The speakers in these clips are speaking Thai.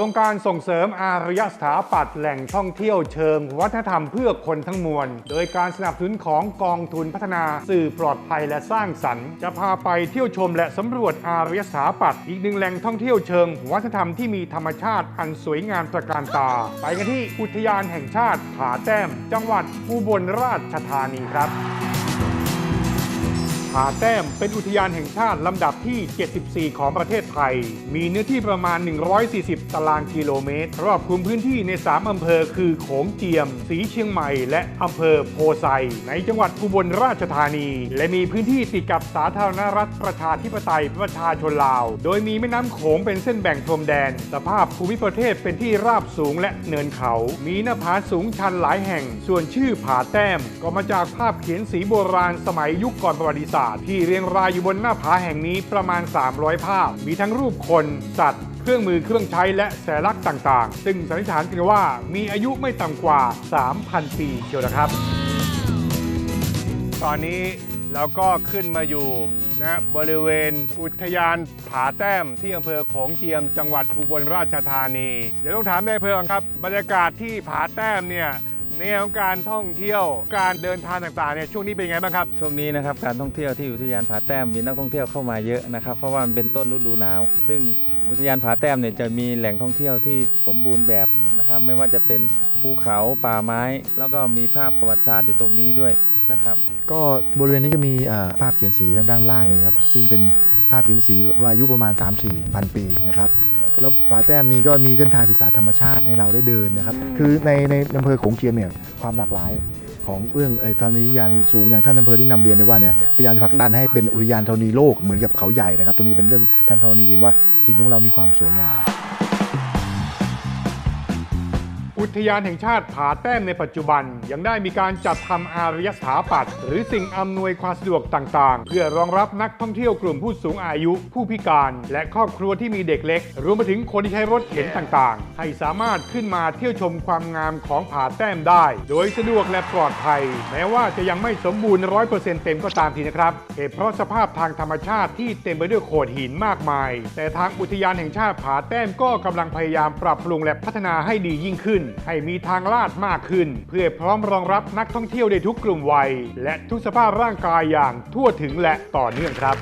ครงการส่งเสริมอารยสถาปัตย์แหล่งท่องเที่ยวเชิงวัฒนธรรมเพื่อคนทั้งมวล โดยการสนับสนุนของกองทุนพัฒนาสื่อปลอดภัยและสร้างสรรค์ จะพาไปเที่ยวชมและสำรวจอารยสถาปัตย์อีกหนึ่งแหล่งท่องเที่ยวเชิงวัฒนธรรมที่มีธรรมชาติอันสวยงามตระการตา ไปกันที่อุทยานแห่งชาติผาแต้ม จังหวัดอุบลราชธานีครับ ผาแต้มเป็นอุทยานแห่งชาติลำดับที่ 74 ของประเทศไทย มีเนื้อที่ประมาณ 140 ตารางกิโลเมตร รอบคลุมพื้นที่ใน 3 อำเภอคือโขงเจียม สีเชียงใหม่ และอำเภอโพไซ ในจังหวัดอุบลราชธานี และมีพื้นที่ติดกับสาธารณรัฐประชาธิปไตยประชาชนลาว โดยมีแม่น้ำโขงเป็นเส้นแบ่งพรมแดน สภาพภูมิประเทศเป็นที่ราบสูงและเนินเขา มีหน้าผาสูงชันหลายแห่ง ส่วนชื่อผาแต้ม ก็มาจากภาพเขียนสีโบราณสมัยยุคก่อนประวัติศาสตร์ที่เรียงรายอยู่บนหน้าผาแห่งนี้ประมาณ 300 ภาพ มีทั้งรูปคน สัตว์ เครื่องมือเครื่องใช้และแสลักต่างๆ ซึ่งสันนิษฐานกันว่ามีอายุไม่ต่ำกว่า 3,000 ปีเชียวนะครับ ตอนนี้เราก็ขึ้นมาอยู่นะบริเวณอุทยานผาแต้มที่อำเภอโขงเจียมจังหวัดอุบลราชธานี เดี๋ยวต้องถามนายอำเภอก่อนครับ บรรยากาศที่ผาแต้มเนี่ย ในแนวของการท่องเที่ยวการเดินทางต่างๆเนี่ยช่วงนี้เป็นไงบ้างครับ ช่วงนี้นะครับการท่องเที่ยวที่อุทยานผาแต้มมีนักท่องเที่ยวเข้ามาเยอะนะครับ เพราะว่ามันเป็นต้นฤดูหนาว ซึ่งอุทยานผาแต้มเนี่ยจะมีแหล่งท่องเที่ยวที่สมบูรณ์แบบนะครับไม่ว่าจะเป็นภูเขาป่าไม้ แล้วก็มีภาพประวัติศาสตร์อยู่ตรงนี้ด้วยนะครับก็บริเวณนี้ก็มีอ่าภาพเขียนสีทางด้านล่างนี้ครับซึ่งเป็นภาพเขียนสีอายุประมาณ 3-4พันปีนะครับ แล้วป่าแต้มนี้ก็มีเส้นทางศึกษาธรรมชาติให้เราได้เดินนะครับ คือในในอำเภอโขงเจียมเนี่ยความหลากหลายของเรื่องไอ้ธรณียานสูงอย่างท่านอำเภอที่นำเรียนไว้ว่าเนี่ยพยายามจะผลักดันให้เป็นอุทยานธรณีโลกเหมือนกับเขาใหญ่นะครับตรงนี้เป็นเรื่องท่านธรณีเห็นว่าหินของเรามีความสวยงาม อุทยานแห่งชาติผาแต้มในปัจจุบัน ยังได้มีการจัดทำอารยสถาปัตย์หรือสิ่งอำนวยความสะดวกต่างๆ เพื่อรองรับนักท่องเที่ยวกลุ่มผู้สูงอายุ ผู้พิการ และครอบครัวที่มีเด็กเล็ก รวมไปถึงคนที่ใช้รถเข็นต่างๆ ให้สามารถขึ้นมาเที่ยวชมความงามของผาแต้มได้ โดยสะดวกและปลอดภัย แม้ว่าจะยังไม่สมบูรณ์ร้อยเปอร์เซ็นต์เต็มก็ตามทีนะครับเหตุเพราะสภาพทางธรรมชาติที่เต็มไปด้วยโขดหินมากมาย แต่ทางอุทยานแห่งชาติผาแต้มก็กำลังพยายามปรับปรุงและพัฒนาให้ดียิ่งขึ้นให้มีทางลาดมากขึ้น เพื่อพร้อมรองรับนักท่องเที่ยวได้ทุกกลุ่มวัย และทุกสภาพร่างกายอย่างทั่วถึงและต่อเนื่องครับ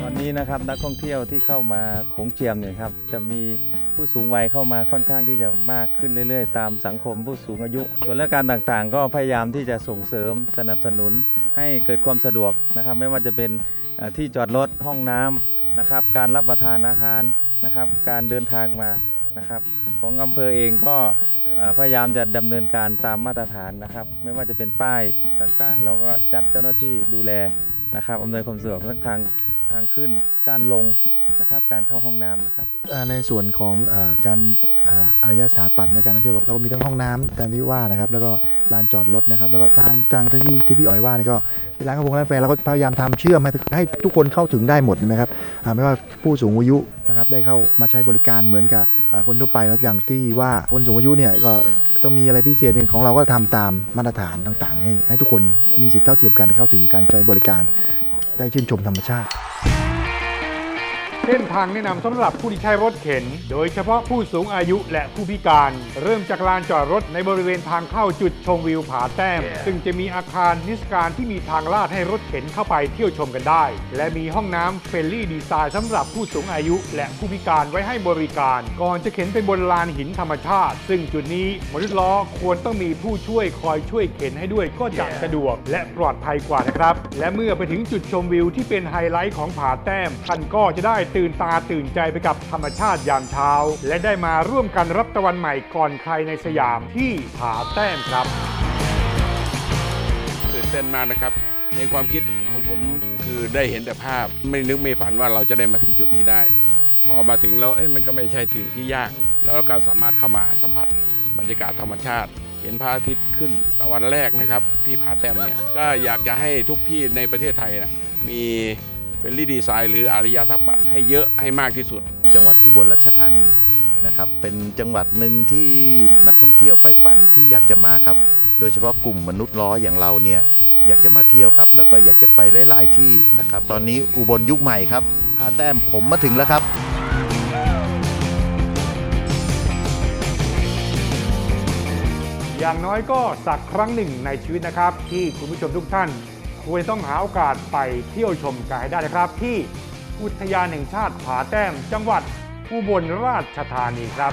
ตอนนี้นะครับนักท่องเที่ยวที่เข้ามาโขงเจียมเนี่ยครับจะมีผู้สูงวัยเข้ามาค่อนข้างที่จะมากขึ้นเรื่อย ๆ ตามสังคมผู้สูงอายุ ส่วนราชการต่างๆ ก็พยายามที่จะส่งเสริมสนับสนุนให้เกิดความสะดวกนะครับ ไม่ว่าจะเป็นที่จอดรถห้องน้ำนะครับ การรับประทานอาหารนะครับ การเดินทางมา นะครับของอำเภอเองก็พยายามจะดำเนินการตามมาตรฐานนะครับ ไม่ว่าจะเป็นป้ายต่างๆ แล้วก็จัดเจ้าหน้าที่ดูแลนะครับอำนวยความสะดวกทั้งทางทางขึ้นการลง นะครับการเข้าห้องน้ำนะครับ อ่าในส่วนของอการอ่าอารยสถาปัตย์ในการท่องเที่ยวเราก็มีทั้งห้องน้ำตามที่ว่านะครับแล้วก็ลานจอดรถนะครับแล้วก็ทางทางที่ที่พี่อ๋อยว่านี่ก็เป็นร้านกระพงร้านกาแฟเราก็พยายามทำเชื่อมให้ให้ทุกคนเข้าถึงได้หมดนะครับอ่าไม่ว่าผู้สูงอายุนะครับได้เข้ามาใช้บริการเหมือนกับอ่าคนทั่วไปแล้วอย่างที่ว่าคนสูงอายุเนี่ยก็ต้องมีอะไรพิเศษเนี่ยของเราก็ทำตามมาตรฐานต่าง ๆ ให้ให้ทุกคนมีสิทธิเท่าเทียมกันเข้าถึงการใช้บริการ ได้ชื่นชมธรรมชาติ เส้นทางแนะนำสำหรับผู้ที่ใช้รถเข็น โดยเฉพาะผู้สูงอายุและผู้พิการ เริ่มจากลานจอดรถในบริเวณทางเข้าจุดชมวิวผาแต้ม ซึ่งจะมีอาคารนิทรรศการที่มีทางลาดให้รถเข็นเข้าไปเที่ยวชมกันได้ และมีห้องน้ำเฟรนลี่ดีไซน์สำหรับผู้สูงอายุ และผู้พิการไว้ให้บริการ ก่อนจะเข็นไปบนลานหินธรรมชาติ ซึ่งจุดนี้มนุษย์ล้อควรต้องมีผู้ช่วยคอยช่วยเข็นให้ด้วยก็จะสะดวก และปลอดภัยกว่านะครับ และเมื่อไปถึงจุดชมวิวที่เป็นไฮไลท์ของผาแต้มท่านก็จะได้ตื่นตาตื่นใจไปกับธรรมชาติยามเช้า และได้มาร่วมกันรับตะวันใหม่ก่อนใครในสยามที่ผาแต้มครับตื่นเต้นมากนะครับ ในความคิดของผมคือได้เห็นแต่ภาพ ไม่นึกไม่ฝันว่าเราจะได้มาถึงจุดนี้ได้ พอมาถึงแล้วเอ๊ะมันก็ไม่ใช่ถึงที่ยาก แล้วเราก็สามารถเข้ามาสัมผัสบรรยากาศธรรมชาติ เห็นพระอาทิตย์ขึ้นตะวันแรกนะครับที่ผาแต้มเนี่ยก็อยากจะให้ทุกที่ในประเทศไทยนะมี เป็นรีดีไซน์หรืออารยธรรมให้เยอะให้มากที่สุด จังหวัดอุบลราชธานีนะครับเป็นจังหวัดหนึ่งที่นักท่องเที่ยวใฝ่ฝันที่อยากจะมาครับ โดยเฉพาะกลุ่มมนุษย์ล้ออย่างเราเนี่ยอยากจะมาเที่ยวครับ แล้วก็อยากจะไปหลาย ๆ ที่นะครับ ตอนนี้อุบลยุคใหม่ครับหาแต้มผมมาถึงแล้วครับอย่างน้อยก็สักครั้งหนึ่งในชีวิตนะครับ ที่คุณผู้ชมทุกท่าน ควรต้องหาโอกาสไปเที่ยวชมกันให้ได้นะครับ ที่อุทยานแห่งชาติผาแต้มจังหวัดอุบลราชธานีครับ